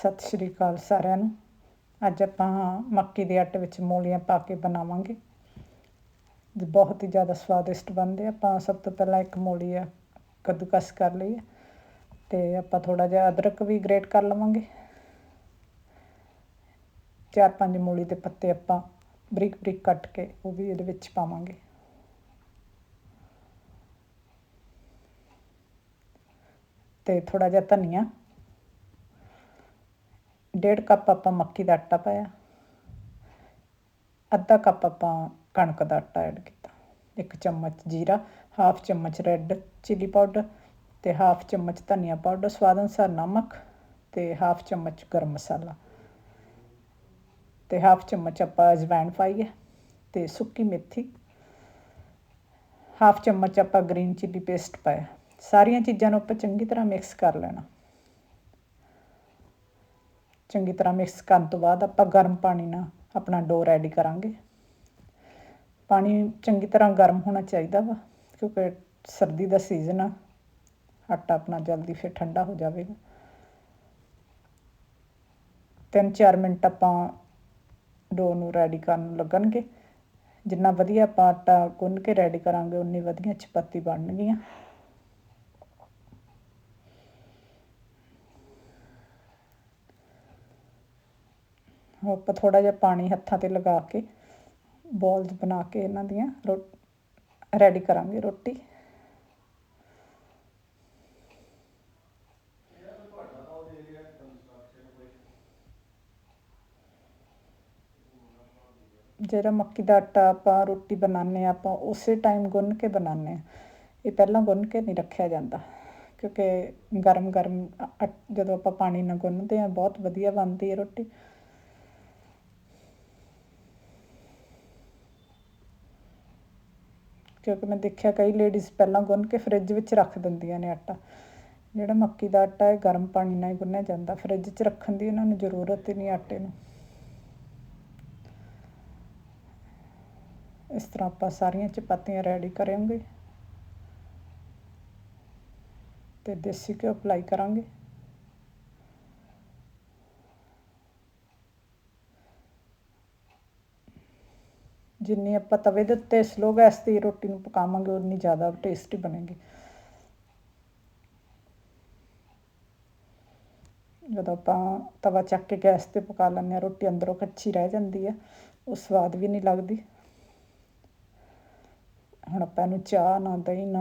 ਸਤਿ ਸ਼੍ਰੀ ਅਕਾਲ ਸਾਰਿਆਂ ਨੂੰ। ਅੱਜ ਆਪਾਂ ਮੱਕੀ ਦੇ ਆਟੇ ਵਿੱਚ ਮੂਲੀਆਂ ਪਾ ਕੇ ਬਣਾਵਾਂਗੇ। ਬਹੁਤ ਹੀ ਜ਼ਿਆਦਾ ਸਵਾਦਿਸ਼ਟ ਬਣਦੇ ਆਪਾਂ ਸਭ ਤੋਂ ਪਹਿਲਾਂ ਇੱਕ ਮੂਲੀ ਆ, ਕੱਦੂਕਸ ਕਰ ਲਈ ਹੈ ਤੇ ਆਪਾਂ ਥੋੜਾ ਜਿਹਾ ਅਦਰਕ ਵੀ ਗ੍ਰੇਟ ਕਰ ਲਵਾਂਗੇ। ਚਾਰ ਪੰਜ ਮੂਲੀ ਦੇ ਪੱਤੇ ਆਪਾਂ ਬਰੀਕ ਬਰੀਕ ਕੱਟ ਕੇ ਉਹ ਵੀ ਇਹਦੇ ਵਿੱਚ ਪਾਵਾਂਗੇ। ਤੇ ਥੋੜਾ ਜਿਹਾ ਧਨੀਆ ਡੇਢ ਕੱਪ ਆਪਾਂ ਮੱਕੀ ਦਾ ਆਟਾ ਪਾਇਆ। ਅੱਧਾ ਕੱਪ ਆਪਾਂ ਕਣਕ ਦਾ ਆਟਾ ਐਡ ਕੀਤਾ। ਇੱਕ ਚਮਚ ਜੀਰਾ, ਹਾਫ ਚਮਚ ਰੈੱਡ ਚਿੱਲੀ ਪਾਊਡਰ ਤੇ ਹਾਫ ਚਮਚ ਧਨੀਆ ਪਾਊਡਰ ਸਵਾਦ ਅਨੁਸਾਰ ਨਮਕ ਤੇ ਹਾਫ ਚਮਚ ਗਰਮ ਮਸਾਲਾ। ਤੇ ਹਾਫ ਚਮਚ ਆਪਾਂ ਅਜਵਾਇਣ ਪਾਈ ਹੈ ਤੇ ਸੁੱਕੀ ਮੇਥੀ, ਹਾਫ ਚਮਚ ਆਪਾਂ ਗ੍ਰੀਨ ਚਿੱਲੀ ਪੇਸਟ ਪਾਇਆ। ਸਾਰੀਆਂ ਚੀਜ਼ਾਂ ਨੂੰ ਆਪਾਂ ਚੰਗੀ ਤਰ੍ਹਾਂ ਮਿਕਸ ਕਰ ਲੈਣਾ। ਚੰਗੀ ਤਰ੍ਹਾਂ ਮਿਕਸ ਕਰਨ ਤੋਂ ਬਾਅਦ ਆਪਾਂ ਗਰਮ ਪਾਣੀ ਨਾਲ ਆਪਣਾ ਡੋ ਰੈਡੀ ਕਰਾਂਗੇ। ਪਾਣੀ ਚੰਗੀ ਤਰ੍ਹਾਂ ਗਰਮ ਹੋਣਾ ਚਾਹੀਦਾ ਵਾ, ਕਿਉਂਕਿ ਸਰਦੀ ਦਾ ਸੀਜ਼ਨ ਆ, ਆਟਾ ਆਪਣਾ ਜਲਦੀ ਫਿਰ ਠੰਡਾ ਹੋ ਜਾਵੇਗਾ। ਤਿੰਨ ਚਾਰ ਮਿੰਟ ਆਪਾਂ ਡੋ ਨੂੰ ਰੈਡੀ ਕਰਨ ਲੱਗਣਗੇ। ਜਿੰਨਾ ਵਧੀਆ ਆਪਾਂ ਆਟਾ ਗੁੰਨ ਕੇ ਰੈਡੀ ਕਰਾਂਗੇ, ਉਨੀ ਵਧੀਆ ਚਪਾਤੀ ਬਣਨਗੀਆਂ। ਆਪਾਂ ਥੋੜਾ ਜਿਹਾ ਪਾਣੀ ਹੱਥਾਂ ਤੇ ਲਗਾ ਕੇ ਬੋਲਸ ਬਣਾ ਕੇ ਇਹਨਾਂ ਦੀਆਂ ਰੈਡੀ ਕਰਾਂਗੇ ਰੋਟੀ। ਜਿਹੜਾ ਮੱਕੀ ਦਾ ਆਟਾ ਆਪਾਂ ਰੋਟੀ ਬਣਾਉਂਦੇ ਆ ਆਪਾਂ ਉਸੇ ਟਾਈਮ ਗੁੰਨ ਕੇ ਬਣਾਉਂਦੇ ਆ ਇਹ ਪਹਿਲਾਂ ਗੁੰਨ ਕੇ ਨਹੀਂ ਰੱਖਿਆ ਜਾਂਦਾ, ਕਿਉਂਕਿ ਗਰਮ ਗਰਮ ਜਦੋਂ ਆਪਾਂ ਪਾਣੀ ਨਾਲ ਗੁੰਨਦੇ ਆ ਬਹੁਤ ਵਧੀਆ ਬਣਦੀ ਹੈ ਰੋਟੀ। ਕਿਉਂਕਿ ਮੈਂ ਦੇਖਿਆ ਕਈ ਲੇਡੀਜ਼ ਪਹਿਲਾਂ ਗੁੰਨ ਕੇ ਫਰਿੱਜ ਵਿੱਚ ਰੱਖ ਦਿੰਦੀਆਂ ਨੇ ਆਟਾ। ਜਿਹੜਾ ਮੱਕੀ ਦਾ ਆਟਾ ਹੈ, ਗਰਮ ਪਾਣੀ ਨਾਲ ਹੀ ਗੁੰਨਿਆ ਜਾਂਦਾ। ਫਰਿੱਜ 'ਚ ਰੱਖਣ ਦੀ ਉਹਨਾਂ ਨੂੰ ਜ਼ਰੂਰਤ ਹੀ ਨਹੀਂ ਆਟੇ ਨੂੰ। ਇਸ ਤਰ੍ਹਾਂ ਆਪਾਂ ਸਾਰੀਆਂ ਚਪਾਤੀਆਂ ਰੈਡੀ ਕਰਾਂਗੇ। ਤੇ ਦੇਸੀ ਘਿਓ ਅਪਲਾਈ ਕਰਾਂਗੇ। ਜਿੰਨੀ ਆਪਾਂ ਤਵੇ ਦੇ ਉੱਤੇ ਸਲੋ ਗੈਸ ਤੇ ਰੋਟੀ ਨੂੰ ਪਕਾਵਾਂਗੇ, ਉਨੀ ਜ਼ਿਆਦਾ ਟੇਸਟੀ ਬਣੇਗੀ। ਜਦੋਂ ਆਪਾਂ ਤਵਾ ਚੱਕ ਕੇ ਗੈਸ ਤੇ ਪਕਾ ਲੈਂਦੇ ਆ ਰੋਟੀ ਅੰਦਰੋਂ ਕੱਚੀ ਰਹਿ ਜਾਂਦੀ ਆ ਉਹ ਸਵਾਦ ਵੀ ਨਹੀਂ ਲੱਗਦੀ। ਹੁਣ ਆਪਾਂ ਇਹਨੂੰ ਚਾਹ ਨਾ ਦਹੀਂ ਨਾ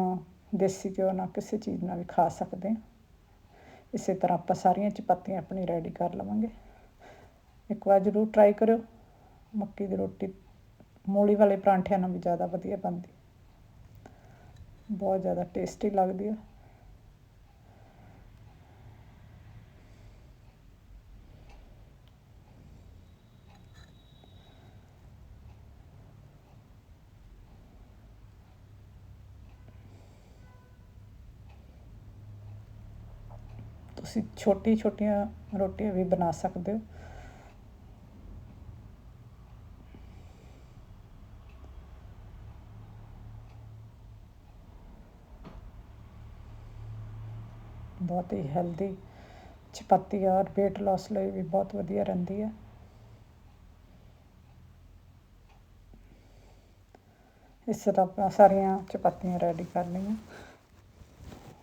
ਦੇਸੀ ਘਿਓ ਨਾ ਕਿਸੇ ਚੀਜ਼ ਨਾਲ ਵੀ ਖਾ ਸਕਦੇ ਹਾਂ। ਇਸੇ ਤਰ੍ਹਾਂ ਆਪਾਂ ਸਾਰੀਆਂ ਚਪਾਤੀਆਂ ਆਪਣੀ ਰੈਡੀ ਕਰ ਲਵਾਂਗੇ। ਇੱਕ ਵਾਰ ਜ਼ਰੂਰ ਟਰਾਈ ਕਰਿਓ। ਮੱਕੀ ਦੀ ਰੋਟੀ ਮੂਲੀ ਵਾਲੇ ਪਰਾਂਠਿਆਂ ਨਾਲ ਵੀ ਜ਼ਿਆਦਾ ਵਧੀਆ ਬਣਦੀ। ਬਹੁਤ ਜ਼ਿਆਦਾ ਟੇਸਟੀ ਲੱਗਦੀ ਹੈ ਤੁਸੀਂ ਛੋਟੀ ਛੋਟੀਆਂ ਰੋਟੀਆਂ ਵੀ ਬਣਾ ਸਕਦੇ ਹੋ। ਬਹੁਤ ਹੀ ਹੈਲਦੀ ਚਪਾਤੀ ਔਰ weight loss ਲਈ ਵੀ ਬਹੁਤ ਵਧੀਆ ਰਹਿੰਦੀ ਹੈ। ਇਸ ਤਰ੍ਹਾਂ ਆਪਾਂ ਸਾਰੀਆਂ ਚਪਾਤੀਆਂ ਰੈਡੀ ਕਰ ਲਈਆਂ।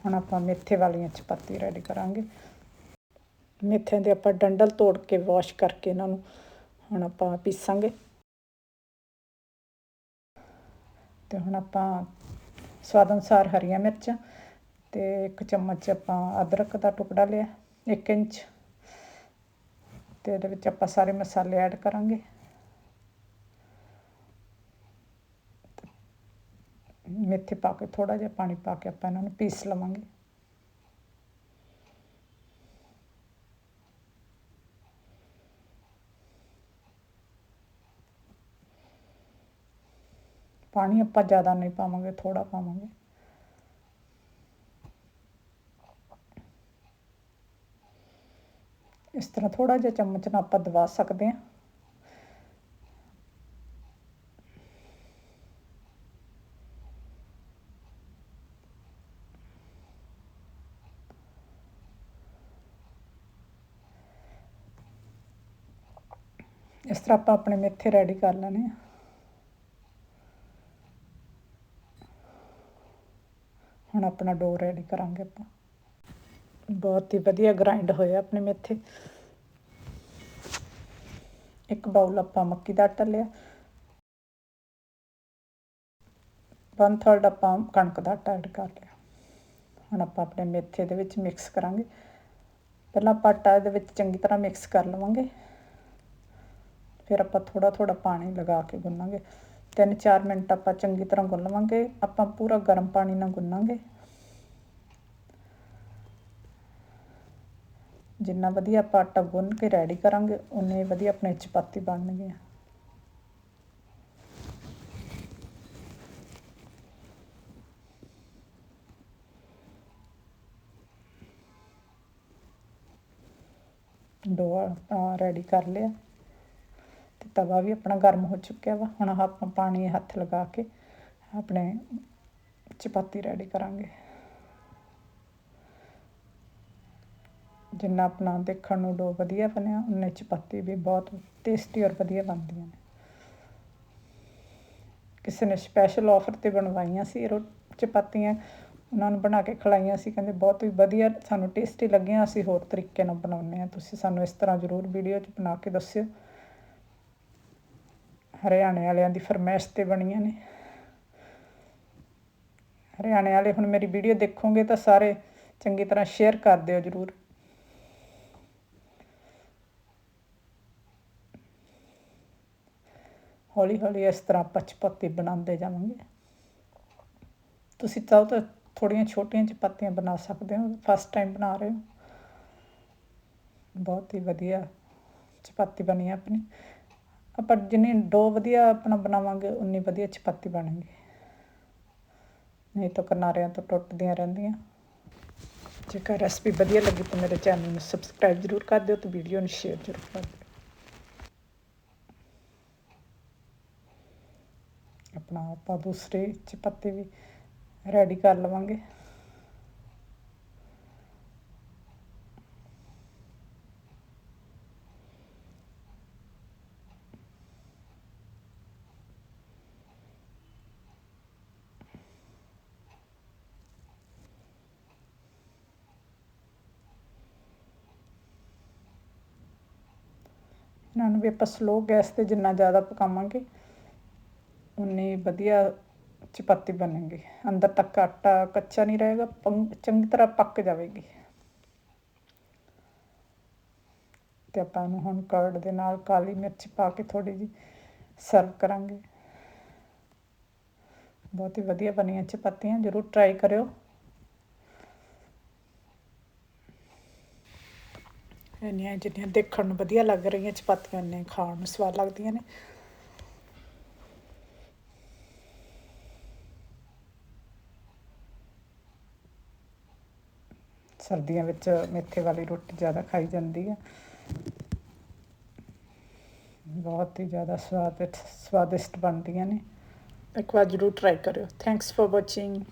ਹੁਣ ਆਪਾਂ ਮੇਥੇ ਵਾਲੀਆਂ ਚਪਾਤੀ ਰੈਡੀ ਕਰਾਂਗੇ। ਮੇਥਿਆਂ ਦੇ ਆਪਾਂ ਡੰਡਲ ਤੋੜ ਕੇ ਵਾਸ਼ ਕਰਕੇ ਇਹਨਾਂ ਨੂੰ ਹੁਣ ਆਪਾਂ ਪੀਸਾਂਗੇ। ਤੇ ਹੁਣ ਆਪਾਂ ਸਵਾਦ ਅਨੁਸਾਰ ਹਰੀਆਂ ਮਿਰਚਾਂ ਤੇ ਇੱਕ ਚਮਚ ਆਪਾਂ ਅਦਰਕ ਦਾ ਟੁਕੜਾ ਲਿਆ, ਇੱਕ ਇੰਚ। ਅਤੇ ਇਹਦੇ ਵਿੱਚ ਆਪਾਂ ਸਾਰੇ ਮਸਾਲੇ ਐਡ ਕਰਾਂਗੇ। ਮੇਥੇ ਪਾ ਕੇ ਥੋੜਾ ਜਿਹਾ ਪਾਣੀ ਪਾ ਕੇ ਆਪਾਂ ਇਹਨਾਂ ਨੂੰ ਪੀਸ ਲਵਾਂਗੇ। ਪਾਣੀ ਆਪਾਂ ਜ਼ਿਆਦਾ ਨਹੀਂ ਪਾਵਾਂਗੇ ਥੋੜਾ ਪਾਵਾਂਗੇ। ਇਸ ਤਰ੍ਹਾਂ ਥੋੜਾ ਜਿਹਾ ਚਮਚ ਨਾਲ ਆਪਾਂ ਦਬਾ ਸਕਦੇ ਹਾਂ। ਇਸ ਤਰ੍ਹਾਂ ਆਪਾਂ ਆਪਣੇ ਮੇਥੇ ਰੈਡੀ ਕਰ ਲੈਣੇ ਆ। ਹੁਣ ਆਪਣਾ ਡੋ ਰੈਡੀ ਕਰਾਂਗੇ ਆਪਾਂ। ਬਹੁਤ ਹੀ ਵਧੀਆ ਗ੍ਰਾਈਂਡ ਹੋਇਆ ਆਪਣੇ ਮੇਥੇ। ਇੱਕ ਬਾਉਲ ਆਪਾਂ ਮੱਕੀ ਦਾ ਆਟਾ ਲਿਆ। ਵਨ ਥਰਡ ਆਪਾਂ ਕਣਕ ਦਾ ਆਟਾ ਐਡ ਕਰ ਲਿਆ। ਹੁਣ ਆਪਾਂ ਆਪਣੇ ਮੇਥੇ ਦੇ ਵਿੱਚ ਮਿਕਸ ਕਰਾਂਗੇ। ਪਹਿਲਾਂ ਆਪਾਂ ਆਟਾ ਇਹਦੇ ਵਿੱਚ ਚੰਗੀ ਤਰ੍ਹਾਂ ਮਿਕਸ ਕਰ ਲਵਾਂਗੇ। ਫਿਰ ਆਪਾਂ ਥੋੜਾ ਥੋੜਾ ਪਾਣੀ ਲਗਾ ਕੇ ਗੁੰਨਾਂਗੇ। 3-4 ਮਿੰਟ ਆਪਾਂ ਚੰਗੀ ਤਰ੍ਹਾਂ ਗੁੰਨ ਲਵਾਂਗੇ। ਆਪਾਂ ਪੂਰਾ ਗਰਮ ਪਾਣੀ ਨਾਲ ਗੁੰਨਾਂਗੇ। ਜਿੰਨਾ ਵਧੀਆ ਆਪਾਂ ਆਟਾ ਗੁੰਨ ਕੇ ਰੈਡੀ ਕਰਾਂਗੇ ਉਨੇ ਵਧੀਆ ਆਪਣੇ ਚਪਾਤੀ ਬਣਨਗੇ। ਡੋ ਆਪਾਂ ਰੈਡੀ ਕਰ ਲਿਆ। ਤੇ ਤਵਾ ਵੀ ਆਪਣਾ ਗਰਮ ਹੋ ਚੁੱਕਿਆ ਵਾ। ਹੁਣ ਆਪਾਂ ਪਾਣੀ ਹੱਥ ਲਗਾ ਕੇ ਆਪਣੇ ਚਪਾਤੀ ਰੈਡੀ ਕਰਾਂਗੇ। ਜਿੰਨਾ ਆਪਣਾ ਦੇਖਣ ਨੂੰ ਡੋ ਵਧੀਆ ਬਣਿਆ ਉਨੇ ਚਪਾਤੀ ਵੀ ਬਹੁਤ ਟੇਸਟੀ ਔਰ ਵਧੀਆ ਬਣਦੀਆਂ ਨੇ। ਕਿਸੇ ਨੇ ਸਪੈਸ਼ਲ ਆਫਰ ਤੇ ਬਣਵਾਈਆਂ ਸੀ ਰੋ ਚਪਾਤੀਆਂ ਉਹਨਾਂ ਨੂੰ ਬਣਾ ਕੇ ਖਿਲਾਈਆਂ ਸੀ, ਕਹਿੰਦੇ ਬਹੁਤ ਹੀ ਵਧੀਆ ਸਾਨੂੰ ਟੇਸਟੀ ਲੱਗੀਆਂ, ਅਸੀਂ ਹੋਰ ਤਰੀਕੇ ਨਾਲ ਬਣਾਉਂਦੇ ਆ ਤੁਸੀਂ ਸਾਨੂੰ ਇਸ ਤਰ੍ਹਾਂ ਜ਼ਰੂਰ ਵੀਡੀਓ 'ਚ ਬਣਾ ਕੇ ਦੱਸਿਓ। ਹਰਿਆਣੇ ਵਾਲਿਆਂ ਦੀ ਫਰਮਾਇਸ਼ ਤੇ ਬਣੀਆਂ ਨੇ। ਹਰਿਆਣੇ ਵਾਲੇ ਹੁਣ ਮੇਰੀ ਵੀਡੀਓ ਦੇਖੋਗੇ ਤਾਂ ਸਾਰੇ ਚੰਗੀ ਤਰ੍ਹਾਂ ਸ਼ੇਅਰ ਕਰ ਦਿਓ ਜ਼ਰੂਰ। ਹੌਲੀ ਹੌਲੀ ਇਸ ਤਰ੍ਹਾਂ ਆਪਾਂ ਚਪਾਤੀ ਬਣਾਉਂਦੇ ਜਾਵਾਂਗੇ। ਤੁਸੀਂ ਚਾਹੋ ਤਾਂ ਥੋੜੀਆਂ ਛੋਟੀਆਂ ਚਪਾਤੀਆਂ ਬਣਾ ਸਕਦੇ ਹੋ ਫਸਟ ਟਾਈਮ ਬਣਾ ਰਹੇ ਹੋ। ਬਹੁਤ ਹੀ ਵਧੀਆ ਚਪਾਤੀ ਬਣੀ ਆਪਣੀ। ਆਪਾਂ ਜਿੰਨੀ ਡੋ ਵਧੀਆ ਆਪਣਾ ਬਣਾਵਾਂਗੇ, ਉਨੀ ਵਧੀਆ ਚਪਾਤੀ ਬਣੇਗੀ। ਨਹੀਂ ਤਾਂ ਕਿਨਾਰਿਆਂ ਤੋਂ ਟੁੱਟਦੀਆਂ ਰਹਿੰਦੀਆਂ। ਜੇਕਰ ਰੈਸਪੀ ਵਧੀਆ ਲੱਗੀ ਤਾਂ ਮੇਰੇ ਚੈਨਲ ਨੂੰ ਸਬਸਕ੍ਰਾਈਬ ਜ਼ਰੂਰ ਕਰ ਦਿਓ ਤੇ ਵੀਡੀਓ ਨੂੰ ਸ਼ੇਅਰ ਜ਼ਰੂਰ ਕਰ ਦਿਓ। ਆਪਣਾ ਆਪਾਂ ਦੂਸਰੇ ਚ ਪੱਤੇ ਵੀ ਰੈਡੀ ਕਰ ਲਵਾਂਗੇ। ਇਹਨਾਂ ਨੂੰ ਵੀ ਆਪਾਂ ਸਲੋ ਗੈਸ ਤੇ ਜਿੰਨਾ ਜ਼ਿਆਦਾ ਪਕਾਵਾਂਗੇ ਉਨੀ ਵਧੀਆ ਚਪਾਤੀ ਬਣੇਗੀ। ਅੰਦਰ ਤੱਕ ਆਟਾ ਕੱਚਾ ਨਹੀਂ ਰਹੇਗਾ ਚੰਗੀ ਤਰ੍ਹਾਂ ਪੱਕ ਜਾਵੇਗੀ। ਤੇ ਆਪਾਂ ਇਹਨੂੰ ਹੁਣ ਕਰਡ ਦੇ ਨਾਲ ਕਾਲੀ ਮਿਰਚ ਪਾ ਕੇ ਥੋੜੀ ਜੀ ਸਰਵ ਕਰਾਂਗੇ। ਬਹੁਤ ਹੀ ਵਧੀਆ ਬਣੀਆਂ ਚਪਾਤੀਆਂ, ਜ਼ਰੂਰ ਟਰਾਈ ਕਰਿਓ। ਇੰਨੀਆਂ ਜਿਹੜੀਆਂ ਦੇਖਣ ਨੂੰ ਵਧੀਆ ਲੱਗ ਰਹੀਆਂ ਚਪਾਤੀਆਂ ਨੇ ਖਾਣ ਨੂੰ ਸਵਾਦ ਲੱਗਦੀਆਂ ਨੇ। ਸਰਦੀਆਂ ਵਿੱਚ ਮੇਥੇ ਵਾਲੀ ਰੋਟੀ ਜ਼ਿਆਦਾ ਖਾਈ ਜਾਂਦੀ ਹੈ। ਬਹੁਤ ਹੀ ਜ਼ਿਆਦਾ ਸਵਾਦਿਸ਼ਟ ਸਵਾਦਿਸ਼ਟ ਬਣਦੀਆਂ ਨੇ। ਇੱਕ ਵਾਰ ਜ਼ਰੂਰ ਟਰਾਈ ਕਰਿਓ। Thanks for watching